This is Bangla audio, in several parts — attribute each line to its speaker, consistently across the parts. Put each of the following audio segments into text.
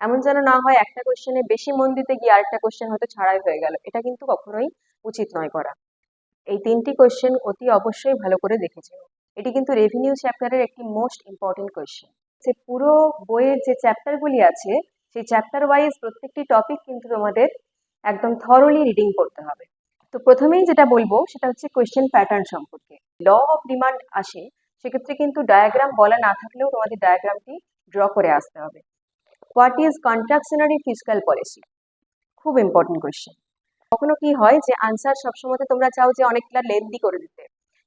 Speaker 1: এমন যেন না হয় একটা কোশ্চেনে বেশি মন দিতে গিয়ে আরেকটা কোশ্চেন হয়তো ছাড়াই হয়ে গেল। এটা কিন্তু কখনোই উচিত নয় করা। এই তিনটি কোশ্চেন অতি অবশ্যই ভালো করে দেখেছে এটি কিন্তু রেভিনিউ চ্যাপ্টারের একটি মোস্ট ইম্পর্টেন্ট কোশ্চেন যে পুরো বইয়ের যে চ্যাপ্টারগুলি আছে, সেই চ্যাপ্টার ওয়াইজ প্রত্যেকটি টপিক কিন্তু তোমাদের একদম থরলি রিডিং করতে হবে। তো প্রথমেই যেটা বলব, সেটা হচ্ছে কোয়েশ্চেন প্যাটার্ন সম্পর্কে। ল অফ ডিমান্ড আসে, সেক্ষেত্রে কিন্তু ডায়াগ্রাম বলা না থাকলেও তোমাদের ডায়াগ্রামটি ড্র করে আসতে হবে। What is contractionary physical policy খুব ইম্পর্টেন্ট কোয়েশ্চেন কখনো কি হয় যে আনসার সবসময় তোমরা চাও যে অনেকটা লেন্দি করে দিতে?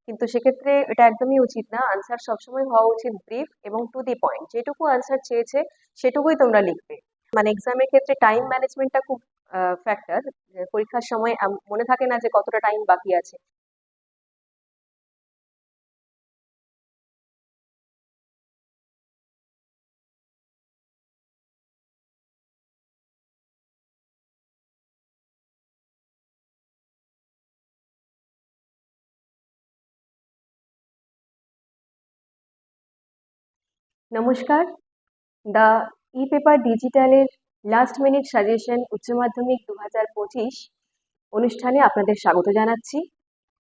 Speaker 1: কিন্তু সেক্ষেত্রে এটা একদমই উচিত না। আনসার সবসময় হওয়া উচিত ব্রিফ এবং টু দি পয়েন্ট যেটুকু আনসার চেয়েছে, সেটুকুই তোমরা লিখবে। মানে এক্সামের ক্ষেত্রে টাইম ম্যানেজমেন্টটা খুব ফ্যাক্টর পরীক্ষার সময় মনে থাকে না যে কতটা টাইম বাকি আছে। নমস্কার। দ্য ই পেপার ডিজিটালের লাস্ট মিনিট সাজেশন উচ্চ মাধ্যমিক দু হাজার পঁচিশ অনুষ্ঠানে আপনাদের স্বাগত জানাচ্ছি।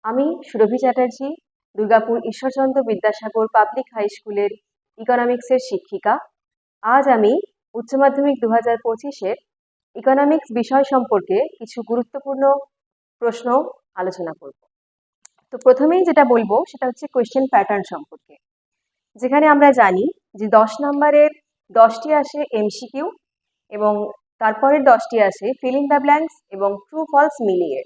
Speaker 1: আমি সুরভি চ্যাটার্জি, দুর্গাপুর ঈশ্বরচন্দ্র বিদ্যাসাগর পাবলিক হাই স্কুলের ইকোনমিক্সের শিক্ষিকা। আজ আমি উচ্চ মাধ্যমিক দু হাজার পঁচিশের ইকোনমিক্স বিষয় সম্পর্কে কিছু গুরুত্বপূর্ণ প্রশ্ন আলোচনা করব। তো প্রথমেই যেটা বলব সেটা হচ্ছে কোয়েশ্চেন প্যাটার্ন সম্পর্কে। যেখানে আমরা জানি যে দশ নম্বরের দশটি আসে এমসিকিউ এবং তারপরের দশটি আসে ফিল দ্য ব্ল্যাঙ্কস এবং ট্রু ফলস মিলিয়ে।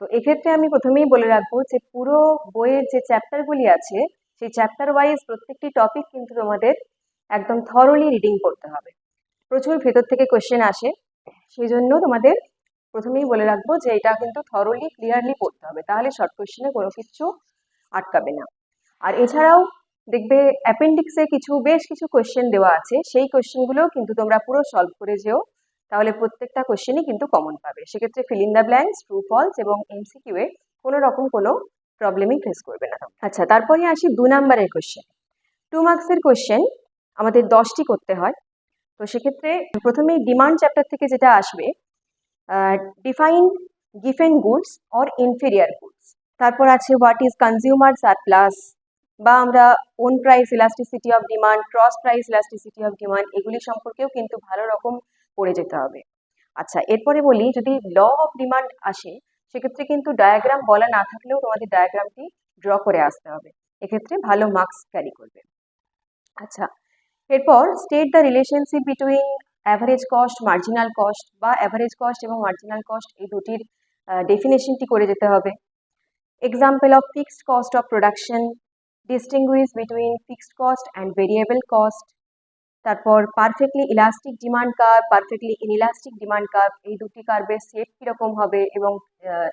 Speaker 1: তো এক্ষেত্রে আমি প্রথমেই বলে রাখব যে পুরো বইয়ের যে চ্যাপ্টারগুলি আছে, সেই চ্যাপ্টার ওয়াইজ প্রত্যেকটি টপিক কিন্তু তোমাদের একদম থরলি রিডিং করতে হবে। প্রচুর ভেতর থেকে কোয়েশ্চেন আসে, সেই জন্য তোমাদের প্রথমেই বলে রাখব যে এটা কিন্তু থরলি ক্লিয়ারলি পড়তে হবে, তাহলে শর্ট কোয়েশ্চেনে কোনো কিছু আটকাবে না। আর এছাড়াও দেখবে অ্যাপেন্ডিক্সে কিছু, বেশ কিছু কোয়েশ্চেন দেওয়া আছে। সেই কোয়েশ্চেনগুলোও কিন্তু তোমরা পুরো সলভ করে যেও। তাহলে প্রত্যেকটা কোয়েশ্চেনই কিন্তু কমন পাবে। সেক্ষেত্রে fill the blanks true false এবং এমসিকিউ এ কোনো রকম কোনো প্রবলেমই ফেস করবে না। আচ্ছা তারপরে আসি দু নাম্বারের কোয়েশ্চেন টু মার্কসের কোয়েশ্চেন আমাদের দশটি করতে হয়। তো সেক্ষেত্রে প্রথমেই ডিমান্ড চ্যাপ্টার থেকে যেটা আসবে define Giffen goods or inferior goods তারপর আছে হোয়াট ইজ কনজিউমার সারপ্লাস বা আমরা own price elasticity of demand cross price elasticity of demand এগুলি সম্পর্কেও কিন্তু ভালো রকম পড়ে যেতে হবে। আচ্ছা এরপরে বলি, যদি ল অফ ডিমান্ড আসে, সেক্ষেত্রে কিন্তু ডায়াগ্রাম বলা না থাকলেও তোমাদের ডায়াগ্রামটি ড্র করে আসতে হবে। এক্ষেত্রে ভালো মার্কস ক্যারি করবে। আচ্ছা এরপর state the relationship between average cost marginal cost বা অ্যাভারেজ কস্ট এবং মার্জিনাল কস্ট এই দুটির ডেফিনেশনটি করে যেতে হবে। Example of fixed cost of production distinguish between fixed cost and variable cost তারপর perfectly elastic demand curve perfectly inelastic demand curve এই দুটি কার্ভের শেপ কীরকম হবে এবং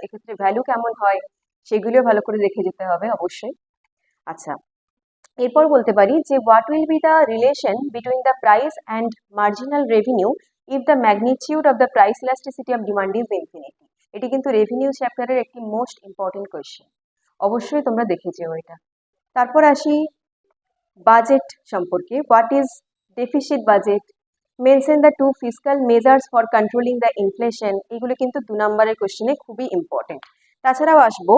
Speaker 1: এক্ষেত্রে ভ্যালু কেমন হয়, সেগুলিও ভালো করে দেখে যেতে হবে অবশ্যই। আচ্ছা এরপর বলতে পারি যে what will be the relation between the price and marginal revenue if the magnitude of the price elasticity of demand is infinity এটি কিন্তু রেভিনিউ চ্যাপ্টারের একটি মোস্ট ইম্পর্টেন্ট কোয়েশ্চেন অবশ্যই তোমরা দেখে যেও এটা। তারপর আসি বাজেট সম্পর্কে। What is deficit budget mention the two physical measures for controlling the inflation এগুলো কিন্তু দু নম্বরের কোশ্চেনে খুবই ইম্পর্টেন্ট তাছাড়াও আসব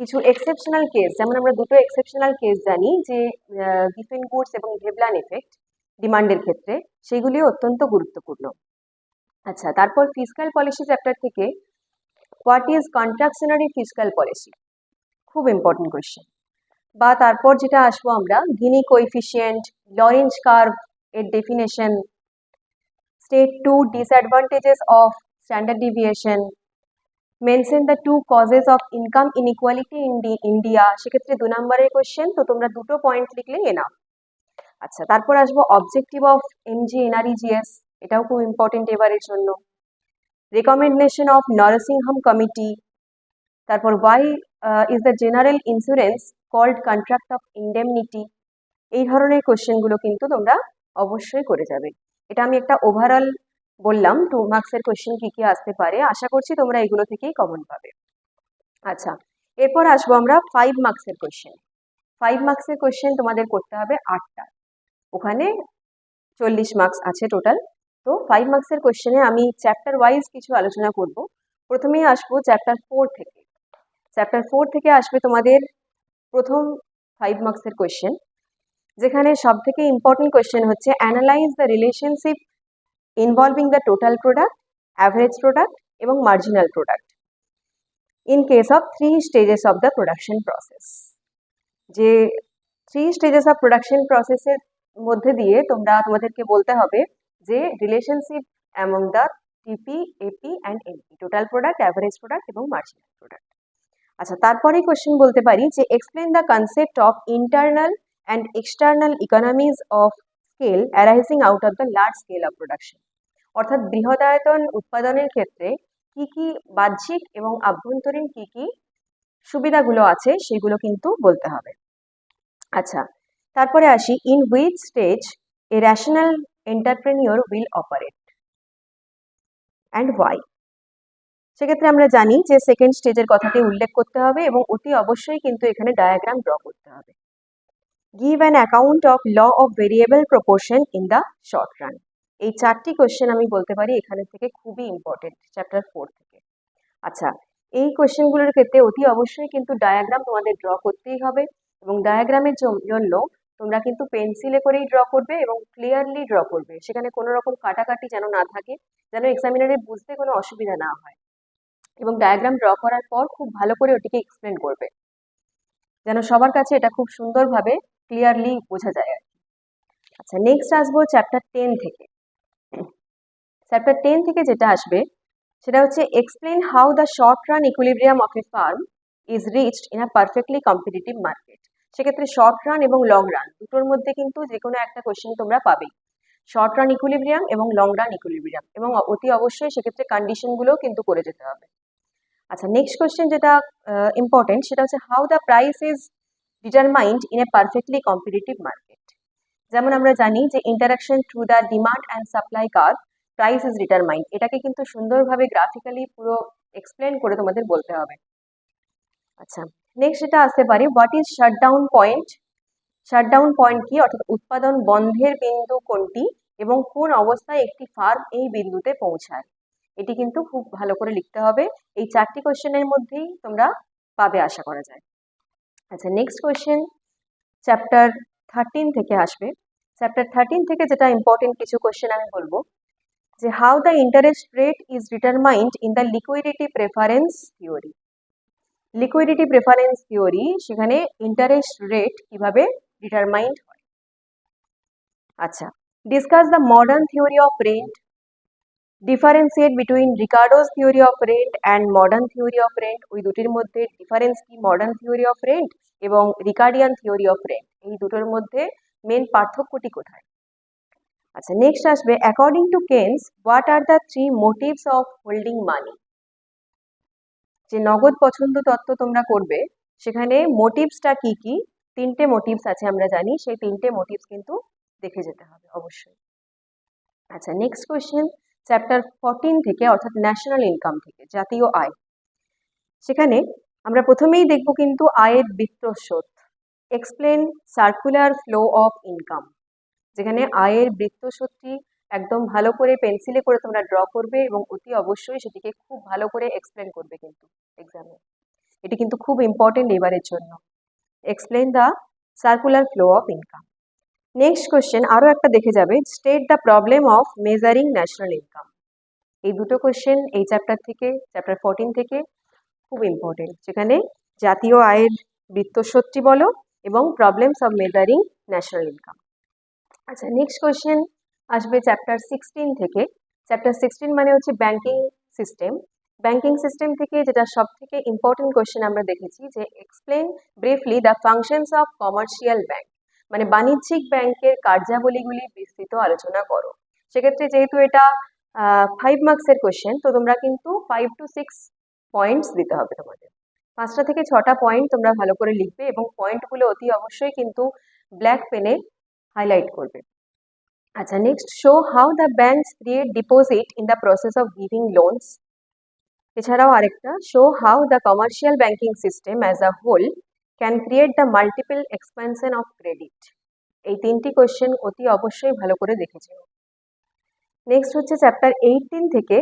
Speaker 1: কিছু এক্সেপশনাল কেস যেমন আমরা দুটো এক্সেপশনাল কেস জানি যে গিফেন গুডস এবং ভেবলান এফেক্ট ডিমান্ডের ক্ষেত্রে। সেগুলিও অত্যন্ত গুরুত্বপূর্ণ। আচ্ছা তারপর ফিজিক্যাল পলিসি চ্যাপ্টার থেকে what is contractionary fiscal policy খুব ইম্পর্টেন্ট কোয়েশ্চেন বা তারপর যেটা আসব আমরা গিনি কোএফিসিয়েন্ট লরেঞ্জ কার্ভ এর definition state two disadvantages of standard deviation mention the two causes of income inequality in the India সেক্ষেত্রে দু নম্বরের কোয়েশ্চেন তো তোমরা দুটো পয়েন্ট লিখলেই এনাফ আচ্ছা তারপর আসব অবজেক্টিভ অফ এমজি এনআরইজিএস এটাও খুব ইম্পর্টেন্ট এবারের জন্য। রেকমেন্ডেশন অফ নরসিংহাম কমিটি তারপর why is the general insurance called contract of indemnity এই ধরনের কোশ্চেনগুলো কিন্তু তোমরা অবশ্যই করে যাবে। এটা আমি একটা ওভারঅল বললাম টু মার্কসের কোশ্চেন কী কী আসতে পারে, আশা করছি তোমরা এগুলো থেকেই কমন পাবে। আচ্ছা এরপর আসব আমরা ফাইভ মার্কসের কোশ্চেন ফাইভ মার্কসের কোশ্চেন তোমাদের করতে হবে আটটা। ওখানে চল্লিশ মার্কস আছে টোটাল তো ফাইভ মার্কসের কোশ্চেনে আমি চ্যাপ্টার ওয়াইজ কিছু আলোচনা করব। প্রথমেই আসব চ্যাপ্টার ফোর থেকে। চ্যাপ্টার ফোর থেকে আসবে তোমাদের প্রথম ফাইভ মার্কসের কোয়েশ্চেন যেখানে সব থেকে ইম্পর্টেন্ট কোয়েশ্চেন হচ্ছে analyse the relationship involving the total product average product এবং marginal product in case of three stages of the production process যে থ্রি স্টেজেস অফ প্রোডাকশন প্রসেসের মধ্যে দিয়ে তোমরা তোমাদেরকে বলতে হবে যে relationship among the TP AP and MP total product average product এবং মার্জিনাল প্রোডাক্ট আচ্ছা তারপরে কোশ্চেন বলতে পারি যে explain the concept of internal and external economies of scale arising out of the large scale of production অর্থাৎ বৃহদায়তন উৎপাদনের ক্ষেত্রে কি কি বাহ্যিক এবং আভ্যন্তরীণ কি কি সুবিধাগুলো আছে সেগুলো কিন্তু বলতে হবে। আচ্ছা তারপরে আসি in which stage a rational entrepreneur will operate and why সেক্ষেত্রে আমরা জানি যে সেকেন্ড স্টেজের কথাটি উল্লেখ করতে হবে এবং অতি অবশ্যই কিন্তু এখানে ডায়াগ্রাম ড্র করতে হবে। Give an account of law of variable proportion in the short run এই চারটি কোশ্চেন আমি বলতে পারি এখানে থেকে খুবই ইম্পর্টেন্ট চ্যাপ্টার ফোর থেকে। আচ্ছা এই কোশ্চেনগুলোর ক্ষেত্রে অতি অবশ্যই কিন্তু ডায়াগ্রাম তোমাদের ড্র করতেই হবে এবং ডায়াগ্রামের জন্য তোমরা কিন্তু পেন্সিলে করেই ড্র করবে এবং ক্লিয়ারলি ড্র করবে। সেখানে কোনো রকম কাটাকাটি যেন না থাকে, যেন এক্সামিনারে বুঝতে কোনো অসুবিধা না হয়। এবং ডায়াগ্রাম ড্র করার পর খুব ভালো করে ওটিকে এক্সপ্লেন করবে। যেন সবার কাছে এটা খুব সুন্দরভাবে ক্লিয়ারলি বোঝা যায় আর আচ্ছা নেক্সট আসব চ্যাপ্টার টেন থেকে। চ্যাপ্টার টেন থেকে যেটা আসবে, সেটা হচ্ছে explain how the short run equilibrium of a firm is reached in a perfectly competitive market সেক্ষেত্রে শর্ট রান এবং লং রান দুটোর মধ্যে কিন্তু যে কোনো একটা কোয়েশ্চেন তোমরা পাবেই। শর্ট রান ইকুলিব্রিয়াম এবং লং রান ইকুলিব্রিয়াম এবং অতি অবশ্যই সেক্ষেত্রে কন্ডিশনগুলোও কিন্তু করে যেতে হবে। আচ্ছা নেক্সট কোশ্চেন যেটা ইম্পর্টেন্ট সেটা হচ্ছে how the price is determined in a perfectly competitive market যেমন আমরা জানি যে interaction through the demand and supply curve price is determined এটাকে কিন্তু সুন্দরভাবে গ্রাফিক্যালি পুরো এক্সপ্লেন করে তোমাদের বলতে হবে। আচ্ছা নেক্সট যেটা আসতে পারে what is shutdown point shutdown point কি? অর্থাৎ উৎপাদন বন্ধের বিন্দু কোনটি? এবং কোন অবস্থায় একটি ফার্ম এই বিন্দুতে পৌঁছায়? এটি কিন্তু খুব ভালো করে লিখতে হবে। এই চারটি কোয়েশ্চেনের মধ্যেই তোমরা পাবে আশা করা যায়। আচ্ছা নেক্সট কোয়েশ্চেন চ্যাপ্টার থার্টিন থেকে আসবে। চ্যাপ্টার থার্টিন থেকে যেটা ইম্পর্টেন্ট কিছু কোয়েশ্চেন আমি বলব, যে how the interest rate is determined in the liquidity preference theory liquidity preference theory সেখানে ইন্টারেস্ট রেট কীভাবে ডিটারমাইন্ড হয়। আচ্ছা discuss the modern theory of rent differentiate between Ricardo's theory of rent and modern theory of rent ওই দুটির মধ্যে ডিফারেন্স কি? মডার্ন থিওরি অফ রেন্ট এবং রিকার্ডিয়ান থিওরি অফ রেন্ট এই দুটোর মধ্যে মেন পার্থক্যটি কোথায়? আচ্ছা নেক্সট আসবে according to Keynes what are the three motives of holding money যে নগদ পছন্দ তত্ত্ব তোমরা করবে, সেখানে মোটিভসটা কি কি? তিনটে মোটিভস আছে আমরা জানি, সেই তিনটে মোটিভস কিন্তু দেখে যেতে হবে, অবশ্যই। আচ্ছা নেক্সট কোয়েশ্চেন চ্যাপ্টার ফোরটিন থেকে, অর্থাৎ ন্যাশনাল ইনকাম থেকে, জাতীয় আয়। সেখানে আমরা প্রথমেই দেখব কিন্তু আয়ের বৃত্তস্রোত explain circular flow of income যেখানে আয়ের বৃত্তস্রোতটি একদম ভালো করে পেন্সিলে করে তোমরা ড্র করবে এবং অতি অবশ্যই সেটিকে খুব ভালো করে এক্সপ্লেন করবে কিন্তু এক্সামে এটি কিন্তু খুব ইম্পর্টেন্ট এবারের জন্য। Explain the circular flow of income next question আরও একটা দেখে যাবে। State the problem of measuring national income এই দুটো কোয়েশ্চেন এই চ্যাপ্টার থেকে চ্যাপ্টার ফোরটিন থেকে খুব ইম্পর্টেন্ট যেখানে জাতীয় আয়ের বৃত্তস্রোতটি বলো এবং problems of measuring national income আচ্ছা নেক্সট কোয়েশ্চেন আসবে চ্যাপ্টার সিক্সটিন থেকে। চ্যাপ্টার সিক্সটিন মানে হচ্ছে ব্যাংকিং সিস্টেম ব্যাংকিং সিস্টেম থেকে যেটা সব থেকে ইম্পর্টেন্ট কোয়েশ্চেন আমরা দেখেছি যে explain briefly the functions of commercial bank মানে বাণিজ্যিক ব্যাংকের কার্যাবলীগুলি বিস্তৃত আলোচনা করো। সেক্ষেত্রে যেহেতু এটা ফাইভ মার্কসের কোয়েশ্চেন তো তোমরা কিন্তু ফাইভ টু সিক্স পয়েন্টস দিতে হবে তোমাদের। পাঁচটা থেকে ছটা পয়েন্ট তোমরা ভালো করে লিখবে এবং পয়েন্টগুলো অতি অবশ্যই কিন্তু ব্ল্যাক পেনে হাইলাইট করবে। আচ্ছা next show how the banks create deposit in the process of giving loans এছাড়াও আরেকটা show how the commercial banking system as a whole can create the multiple expansion of credit এই তিনটি কোয়েশ্চেন অতি অবশ্যই ভালো করে দেখেছে। নেক্সট হচ্ছে চ্যাপ্টার এইটিন থেকে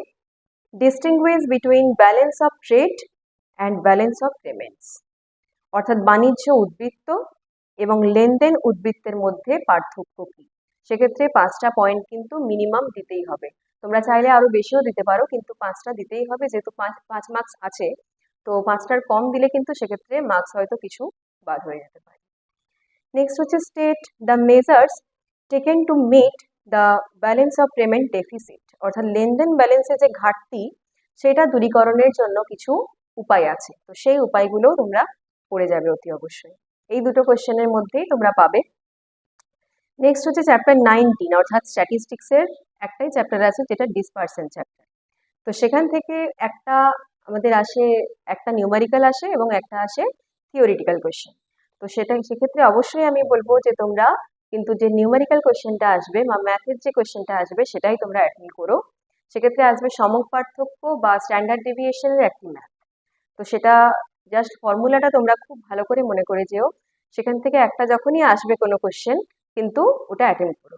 Speaker 1: distinguish between balance of trade and balance of payments অর্থাৎ বাণিজ্য উদ্বৃত্ত এবং লেনদেন উদ্বৃত্তের মধ্যে পার্থক্য কী? সেক্ষেত্রে পাঁচটা পয়েন্ট কিন্তু মিনিমাম দিতেই হবে। তোমরা চাইলে আরও বেশিও দিতে পারো, কিন্তু পাঁচটা দিতেই হবে। যেহেতু পাঁচ পাঁচ মার্কস আছে তো পাঁচটার কম দিলে কিন্তু সেক্ষেত্রে মার্কস হয়তো কিছু বাদ হয়ে যেতে পারে। নেক্সট হচ্ছে state the measures taken to meet the balance of payment deficit অর্থাৎ লেনদেন ব্যালেন্সে যে ঘাটতি, সেটা দূরীকরণের জন্য কিছু উপায় আছে। তো সেই উপায়গুলো তোমরা পড়ে যাবে অতি অবশ্যই। এই দুটো কোয়েশ্চেনের মধ্যেই তোমরা পাবে। নেক্সট হচ্ছে চ্যাপ্টার নাইনটিন অর্থাৎ স্ট্যাটিস্টিক্সের একটাই চ্যাপ্টার আছে, যেটা ডিসপার্সন চ্যাপ্টার তো সেখান থেকে একটা আমাদের আসে একটা নিউমারিক্যাল আসে এবং একটা আসে থিওরিটিক্যাল কোশ্চেন তো সেটা সেক্ষেত্রে অবশ্যই আমি বলব যে তোমরা কিন্তু যে নিউমারিক্যাল কোশ্চেনটা আসবে বা ম্যাথের যে কোশ্চেনটা আসবে সেটাই তোমরা অ্যাটেন্ড করো। সেক্ষেত্রে আসবে সমক পার্থক্য বা স্ট্যান্ডার্ড ডেভিয়েশনের একটি ম্যাথ তো সেটা জাস্ট ফর্মুলাটা তোমরা খুব ভালো করে মনে করে যেও। সেখান থেকে একটা যখনই আসবে কোনো কোশ্চেন কিন্তু ওটা অ্যাটেন্ড করো।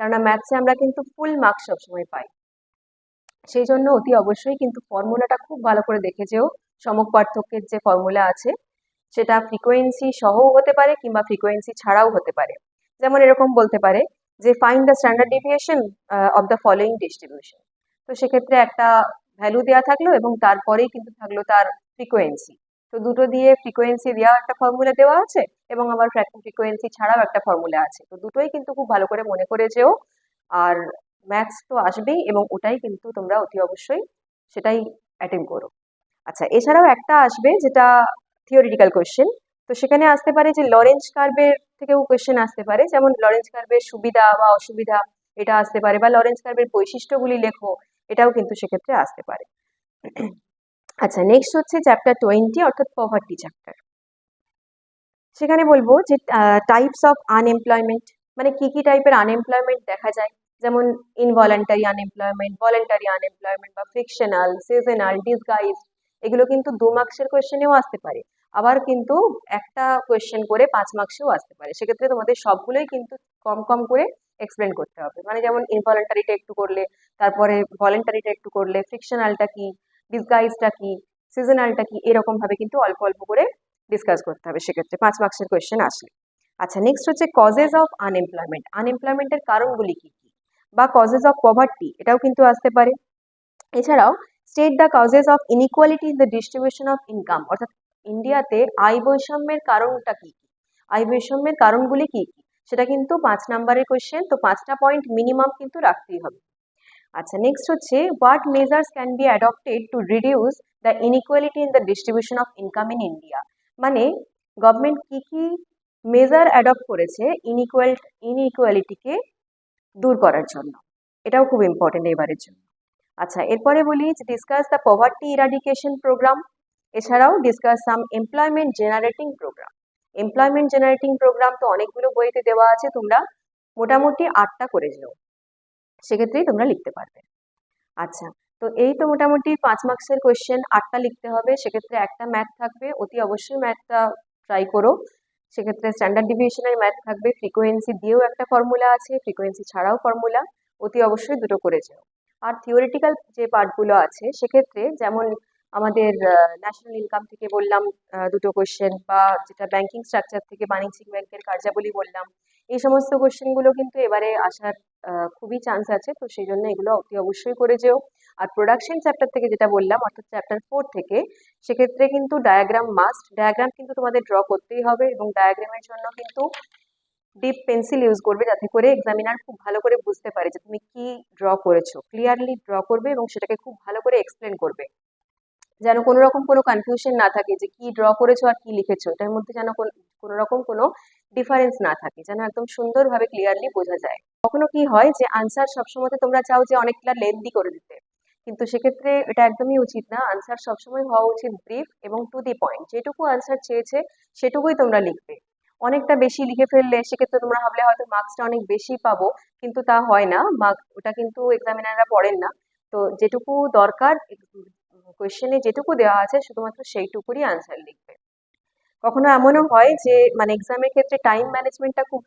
Speaker 1: কেননা ম্যাথসে আমরা কিন্তু ফুল মার্কস সবসময় পাই। সেই জন্য অতি অবশ্যই কিন্তু ফর্মুলাটা খুব ভালো করে দেখে যেও সমক পার্থক্যের যে ফর্মুলা আছে, সেটা ফ্রিকোয়েন্সি সহও হতে পারে কিংবা ফ্রিকোয়েন্সি ছাড়াও হতে পারে। যেমন এরকম বলতে পারে যে find the standard deviation of the following distribution তো সেক্ষেত্রে একটা ভ্যালু দেওয়া থাকল এবং তারপরেই কিন্তু থাকল তার ফ্রিকোয়েন্সি তো দুটো দিয়ে ফ্রিকোয়েন্সি দেওয়া একটা ফর্মুলা দেওয়া আছে এবং আবার ফ্রিকোয়েন্সি ছাড়াও একটা ফর্মুলা আছে। তো দুটোই কিন্তু খুব ভালো করে মনে করে যেও আর ম্যাথস তো আসবেই এবং ওটাই কিন্তু তোমরা অতি অবশ্যই সেটাই অ্যাটেন্ড করো। আচ্ছা এছাড়াও একটা আসবে যেটা থিওরিটিক্যাল কোয়েশ্চেন তো সেখানে আসতে পারে যে লরেঞ্জ কার্ভের থেকেও কোয়েশ্চেন আসতে পারে। যেমন লরেঞ্জ কার্ভের সুবিধা বা অসুবিধা, এটা আসতে পারে বা লরেঞ্জ কার্ভের বৈশিষ্ট্যগুলি লেখো, এটাও কিন্তু সেক্ষেত্রে আসতে পারে। আচ্ছা নেক্সট হচ্ছে চ্যাপ্টার টোয়েন্টি অর্থাৎ পভার্টি চ্যাপ্টার সেখানে বলব যে টাইপস অফ আনএমপ্লয়মেন্ট মানে কি কি টাইপের আনএমপ্লয়মেন্ট দেখা যায়? যেমন ইনভলেন্টারি আনএমপ্লয়মেন্ট ভলেন্টারি আনএমপ্লয়মেন্ট বা ফ্রিকশনাল সিজনাল ডিসগাইজ এগুলো কিন্তু দু মার্কসের কোয়েশ্চেনেও আসতে পারে। আবার কিন্তু একটা কোয়েশ্চেন করে পাঁচ মার্কসেও আসতে পারে। সেক্ষেত্রে তোমাদের সবগুলোই কিন্তু কম কম করে এক্সপ্লেন করতে হবে। মানে যেমন ইনভলেন্টারিটা একটু করলে, তারপরে ভলেন্টারিটা একটু করলে ফিকশনালটা কি ডিসগাইজটা কি সিজনালটা কি এরকমভাবে কিন্তু অল্প অল্প করে ডিসকাস করতে হবে। সেক্ষেত্রে পাঁচ মার্কসের কোয়েশ্চেন আসলে। আচ্ছা নেক্সট হচ্ছে কজেস অফ আনএমপ্লয়মেন্ট আনএমপ্লয়মেন্টের কারণগুলি কি? বা কজেস অফ পভার্টি এটাও কিন্তু আসতে পারে। এছাড়াও state the causes of inequality in the distribution of income অর্থাৎ ইন্ডিয়াতে আয় বৈষম্যের কারণটা কি কি? আয় বৈষম্যের কারণগুলি কি কি? সেটা কিন্তু পাঁচ নাম্বারের কোয়েশ্চেন তো পাঁচটা পয়েন্ট মিনিমাম কিন্তু রাখতেই হবে। আচ্ছা নেক্সট হচ্ছে what measures can be adopted to reduce the inequality in the distribution of income in India মানে গভর্নমেন্ট কি কি মেজার অ্যাডপ্ট করেছে ইনইকুয়াল ইনইকুয়ালিটিকে দূর করার জন্য। এটাও খুব ইম্পর্টেন্ট এবারের জন্য। আচ্ছা এরপরে বলি যে discuss the poverty eradication programme এছাড়াও discuss some employment generating programme employment generating programme তো অনেকগুলো বইতে দেওয়া আছে, তোমরা মোটামুটি আটটা করে যেও সেক্ষেত্রেই তোমরা লিখতে পারবে। আচ্ছা তো এই তো মোটামুটি পাঁচ মার্কসের কোয়েশ্চেন আটটা লিখতে হবে। সেক্ষেত্রে একটা ম্যাথ থাকবে, অতি অবশ্যই ম্যাথটা ট্রাই করো। সেক্ষেত্রে স্ট্যান্ডার্ড ডিভিয়েশনের ম্যাথ থাকবে। ফ্রিকোয়েন্সি দিয়েও একটা ফর্মুলা আছে ফ্রিকোয়েন্সি ছাড়াও ফর্মুলা অতি অবশ্যই দুটো করে যাও। আর থিওরিটিক্যাল যে পার্টগুলো আছে, সেক্ষেত্রে যেমন আমাদের ন্যাশনাল ইনকাম থেকে বললাম দুটো কোয়েশ্চেন বা যেটা ব্যাংকিং স্ট্রাকচার থেকে বাণিজ্যিক ব্যাংকের কার্যাবলী বললাম, এই সমস্ত কোয়েশ্চেনগুলো কিন্তু এবারে আসার খুবই চান্স আছে। তো সেই জন্য এগুলো অতি অবশ্যই করে যেও। আর প্রোডাকশন চ্যাপ্টার থেকে যেটা বললাম, অর্থাৎ চ্যাপ্টার ফোর থেকে, সেক্ষেত্রে কিন্তু ডায়াগ্রাম মাস্ট ডায়াগ্রাম কিন্তু তোমাদের ড্র করতেই হবে এবং ডায়াগ্রামের জন্য কিন্তু ডিপ পেন্সিল ইউজ করবে যাতে করে এক্সামিনার খুব ভালো করে বুঝতে পারে যে তুমি কি ড্র করেছ। ক্লিয়ারলি ড্র করবে এবং সেটাকে খুব ভালো করে এক্সপ্লেন করবে। যেন কোনো রকম কোনো কনফিউশন না থাকে যে কি ড্র করেছ আর কি লিখেছো। এটার মধ্যে যেন কোনো রকম কোনো ডিফারেন্স না থাকে, যেন একদম সুন্দরভাবে ক্লিয়ারলি বোঝা যায়। কখনো কি হয় যে আনসার সবসময় তোমরা চাও যে অনেকটা লেন্দি করে দিতে, কিন্তু সেক্ষেত্রে এটা একদমই উচিত না। আনসার সবসময় হওয়া উচিত ব্রিফ এবং টু দি পয়েন্ট যেটুকু আনসার চেয়েছে সেটুকুই তোমরা লিখবে। অনেকটা বেশি লিখে ফেললে সেক্ষেত্রে তোমরা ভাবলে হয়তো মার্কসটা অনেক বেশি পাবো, কিন্তু তা হয় না। মার্ক ওটা কিন্তু এক্সামিনাররা পড়েন না। তো যেটুকু দরকার কোয়েশ্চেনে যেটুকু দেওয়া আছে, শুধুমাত্র সেইটুকুরই আনসার লিখবে। কখনো এমনও হয় যে মানে এক্সামের ক্ষেত্রে টাইম ম্যানেজমেন্টটা খুব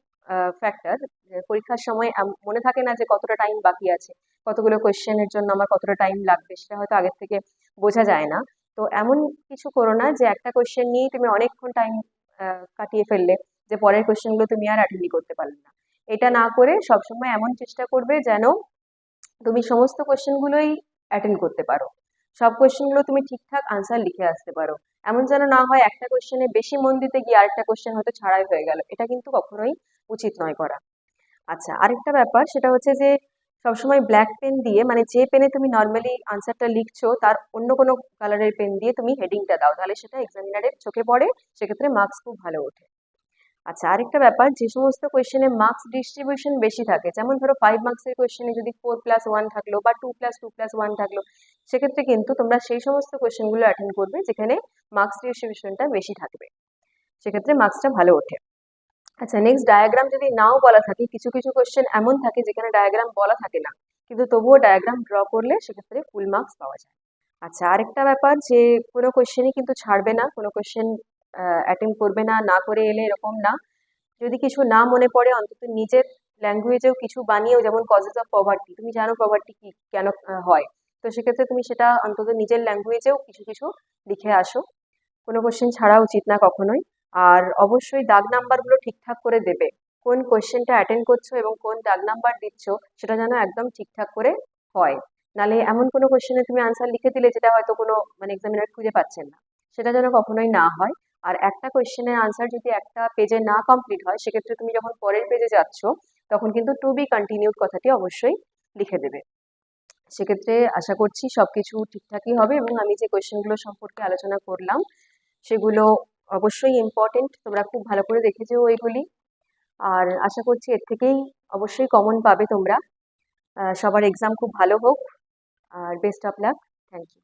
Speaker 1: ফ্যাক্টর পরীক্ষার সময় মনে থাকে না যে কতটা টাইম বাকি আছে, কতগুলো কোয়েশ্চেনের জন্য আমার কতটা টাইম লাগবে, সেটা হয়তো আগের থেকে বোঝা যায় না। তো এমন কিছু করো না যে একটা কোয়েশ্চেন নিয়েই তুমি অনেকক্ষণ টাইম কাটিয়ে ফেললে, যে পরের কোয়েশ্চেনগুলো তুমি আর অ্যাটেন্ডই করতে পারলে না। এটা না করে সবসময় এমন চেষ্টা করবে যেন তুমি সমস্ত কোয়েশ্চেনগুলোই অ্যাটেন্ড করতে পারো। সব কোয়েশ্চেনগুলো তুমি ঠিকঠাক আনসার লিখে আসতে পারো। এমন যেন না হয় একটা কোয়েশ্চেনে বেশি মন দিতে গিয়ে আরেকটা কোয়েশ্চেন হয়তো ছাড়াই হয়ে গেল। এটা কিন্তু কখনোই উচিত নয় করা। আচ্ছা আরেকটা ব্যাপার সেটা হচ্ছে যে সবসময় ব্ল্যাক পেন দিয়ে মানে যে পেনে তুমি নর্মালি আনসারটা লিখছো, তার অন্য কোনো কালারের পেন দিয়ে তুমি হেডিংটা দাও। তাহলে সেটা এক্সামিনারের চোখে পড়ে, সেক্ষেত্রে মার্কস খুব ভালো ওঠে। আচ্ছা আরেকটা ব্যাপার, যে সমস্ত কোয়েশ্চেনে মার্কস ডিস্ট্রিবিউশন বেশি থাকে, যেমন ধরো ফাইভ মার্কসের কোয়েশ্চেনে যদি ফোর প্লাস ওয়ান থাকল বা two plus two plus one থাকল, সেক্ষেত্রে কিন্তু তোমরা সেই সমস্ত কোয়েশ্চেনগুলো অ্যাটেন্ড করবে যেখানে মার্কস ডিস্ট্রিবিউশনটা বেশি থাকবে। সেক্ষেত্রে মার্কসটা ভালো ওঠে। আচ্ছা নেক্সট ডায়াগ্রাম যদি নাও বলা থাকে, কিছু কিছু কোয়েশ্চেন এমন থাকে যেখানে ডায়াগ্রাম বলা থাকে না, কিন্তু তবুও ডায়াগ্রাম ড্র করলে সেক্ষেত্রে ফুল মার্কস পাওয়া যায়। আচ্ছা আরেকটা ব্যাপার, যে কোনো কোয়েশ্চেনই কিন্তু ছাড়বে না, কোনো কোয়েশ্চেন অ্যাটেন্ড করবে না না করে এলে এরকম না। যদি কিছু না মনে পড়ে, অন্তত নিজের ল্যাঙ্গুয়েজেও কিছু বানিয়েও, যেমন কজেস অফ পভার্টি তুমি জানো পভার্টি কি, কেন হয়? তো সেক্ষেত্রে তুমি সেটা অন্তত নিজের ল্যাঙ্গুয়েজেও কিছু কিছু লিখে আসো। কোনো কোশ্চেন ছাড়া উচিত না কখনোই। আর অবশ্যই দাগ নাম্বারগুলো ঠিকঠাক করে দেবে। কোন কোশ্চেনটা অ্যাটেন্ড করছ এবং কোন দাগ নাম্বার দিচ্ছ, সেটা যেন একদম ঠিকঠাক করে হয়। নালে এমন কোনো কোশ্চেনে তুমি আনসার লিখে দিলে, যেটা হয়তো কোনো মানে এক্সামিনার খুঁজে পাচ্ছেন না। সেটা যেন কখনোই না হয়। আর একটা কোয়েশ্চেনের আনসার যদি একটা পেজে না কমপ্লিট হয়, সেক্ষেত্রে তুমি যখন পরের পেজে যাচ্ছ, তখন কিন্তু টু বি কন্টিনিউড কথাটি অবশ্যই লিখে দেবে। সেক্ষেত্রে আশা করছি সবকিছু ঠিকঠাকই হবে এবং আমি যে কোয়েশ্চেনগুলো সম্পর্কে আলোচনা করলাম, সেগুলো অবশ্যই ইম্পর্টেন্ট তোমরা খুব ভালো করে দেখেছ এগুলি। আর আশা করছি এর থেকেই অবশ্যই কমন পাবে তোমরা। সবার এক্সাম খুব ভালো হোক। আর best of luck thank you